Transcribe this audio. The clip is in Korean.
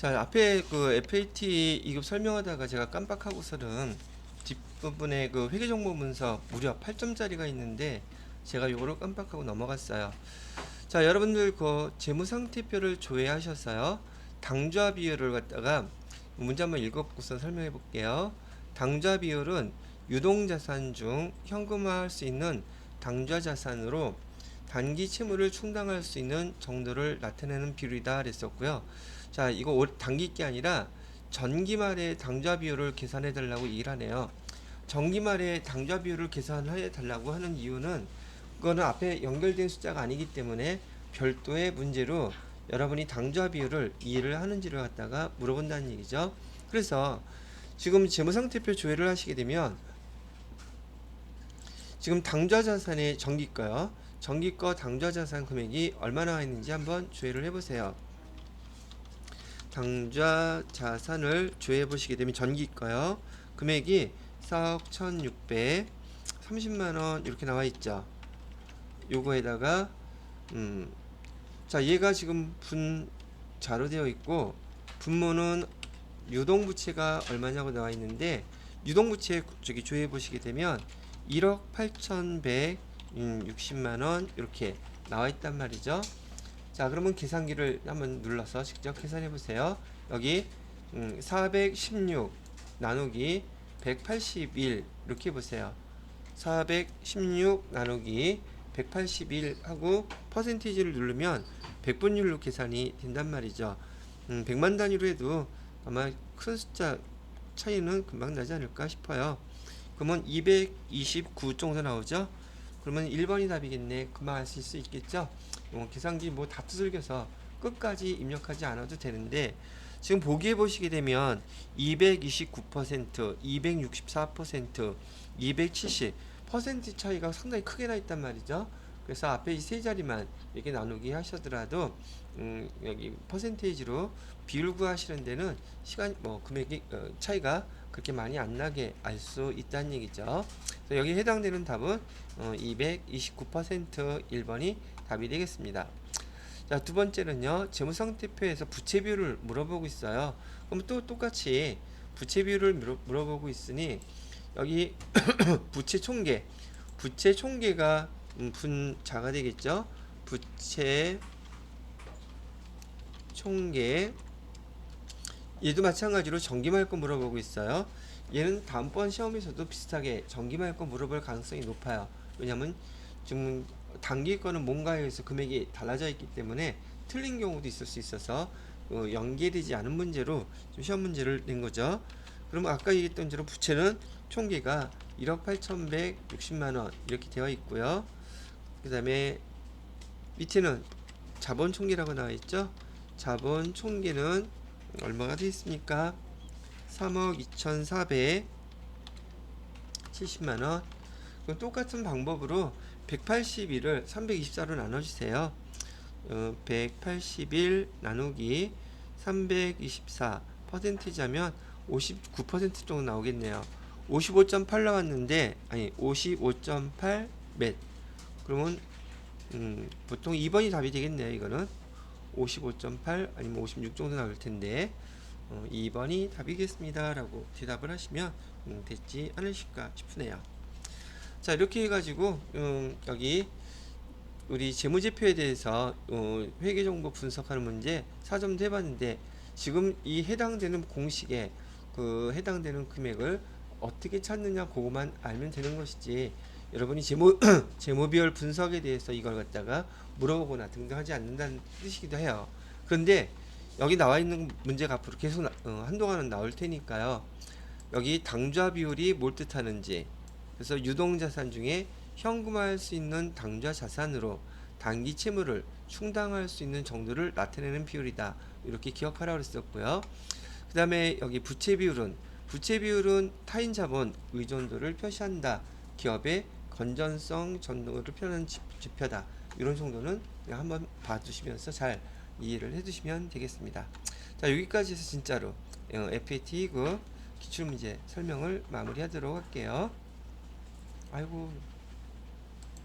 자 앞에 그 FAT 2급 설명하다가 제가 깜빡하고서는 뒷부분에 그 회계정보 문서 무려 8점짜리가 있는데 제가 요거를 깜빡하고 넘어갔어요. 자 여러분들 그 재무상태표를 조회하셨어요. 당좌 비율을 갖다가 문제 한번 읽어보고서 설명해 볼게요. 당좌 비율은 유동자산 중 현금화할 수 있는 당좌 자산으로 단기 채무를 충당할 수 있는 정도를 나타내는 비율이다 그랬었고요. 자, 이거 올- 단기 게 아니라 전기 말의 당좌 비율을 계산해 달라고 얘기를 하네요. 전기 말의 당좌 비율을 계산해 달라고 하는 이유는 그거는 앞에 연결된 숫자가 아니기 때문에 별도의 문제로 여러분이 당좌 비율을 이해를 하는지를 갖다가 물어본다는 얘기죠. 그래서 지금 재무상태표 조회를 하시게 되면 지금 당좌 자산의 정기가요. 정기가 당좌 자산 금액이 얼마나 와 있는지 한번 조회를 해보세요. 당좌 자산을 조회해 보시게 되면 전기가요. 금액이 4억 1,600 30만 원 이렇게 나와 있죠. 요거에다가 음, 자 얘가 지금 분자로 되어 있고 분모는 유동부채가 얼마냐고 나와 있는데 유동부채 저기 조회해 보시게 되면 1억 8,160만 원 이렇게 나와 있단 말이죠. 자 그러면 계산기를 한번 눌러서 직접 계산해 보세요. 여기 음, 416 나누기 181 이렇게 보세요. 416 나누기 181 하고 퍼센티지를 누르면 백분율로 계산이 된단 말이죠. 음, 100만 단위로 해도 아마 큰 숫자 차이는 금방 나지 않을까 싶어요. 그러면 229 정도 나오죠? 그러면 1번이 답이겠네. 금방 아실 수 있겠죠? 어, 계산기 뭐 다 두들겨서 끝까지 입력하지 않아도 되는데 지금 보기에 보시게 되면 229%, 264%, 270 퍼센트 차이가 상당히 크게 나 있단 말이죠. 그래서 앞에 이 세 자리만 이렇게 나누기 하시더라도 음, 여기 퍼센테이지로 비율 구하시는 데는 시간 뭐 금액이 어, 차이가 그렇게 많이 안 나게 알 수 있다는 얘기죠. 그래서 여기 해당되는 답은 어, 229% 1번이 답이 되겠습니다. 자, 두 번째는요. 재무상태표에서 부채 비율을 물어보고 있어요. 그럼 또 똑같이 부채 비율을 물어, 물어보고 있으니 여기 부채 총계 부채 총계가 음, 분자가 되겠죠. 부채 총계 얘도 마찬가지로 정기말 거 물어보고 있어요. 얘는 다음번 시험에서도 비슷하게 정기말 거 물어볼 가능성이 높아요. 왜냐면 지금 단기 거는 뭔가에 의해서 금액이 달라져 있기 때문에 틀린 경우도 있을 수 있어서 어, 연계되지 않은 문제로 좀 시험 문제를 낸 거죠. 그러면 아까 얘기했던 대로 부채는 총계가 1억 8,160만 원 이렇게 되어 있고요. 그 다음에 밑에는 자본 총계라고 나와 있죠. 자본 총계는 얼마가 되어 있습니까? 3억 2,470만 원. 그럼 똑같은 방법으로 181을 324로 나눠주세요. 어, 181 나누기 324 퍼센티지 하면 59% 정도 나오겠네요. 55.8 나왔는데 아니 55.8 몇. 그러면 음, 보통 2번이 답이 되겠네요. 이거는 55.8 아니면 56 정도 나올 텐데 어, 2번이 답이겠습니다 라고 대답을 하시면 음, 됐지 않으실까 싶으네요. 자 이렇게 해가지고 음, 여기 우리 재무제표에 대해서 어, 회계정보 분석하는 문제 4점도 해봤는데 지금 이 해당되는 공식에 그 해당되는 금액을 어떻게 찾느냐 그것만 알면 되는 것이지 여러분이 재무 재무비율 분석에 대해서 이걸 갖다가 물어보거나 등등 하지 않는다는 뜻이기도 해요. 그런데 여기 나와 있는 문제가 앞으로 계속 나- 어, 한동안은 나올 테니까요. 여기 당좌 비율이 뭘 뜻하는지 그래서 유동 자산 중에 현금화할 수 있는 당좌 자산으로 단기 채무를 충당할 수 있는 정도를 나타내는 비율이다. 이렇게 기억하라고 그랬었고요. 그 다음에 여기 부채 비율은 부채 비율은 타인 자본 의존도를 표시한다. 기업의 건전성 전도를 표현하는 지- 지표다. 이런 정도는 한번 봐두시면서 잘 이해를 해두시면 되겠습니다. 자 여기까지 해서 진짜로 어, FAT 그 기출문제 설명을 마무리하도록 할게요. 아이고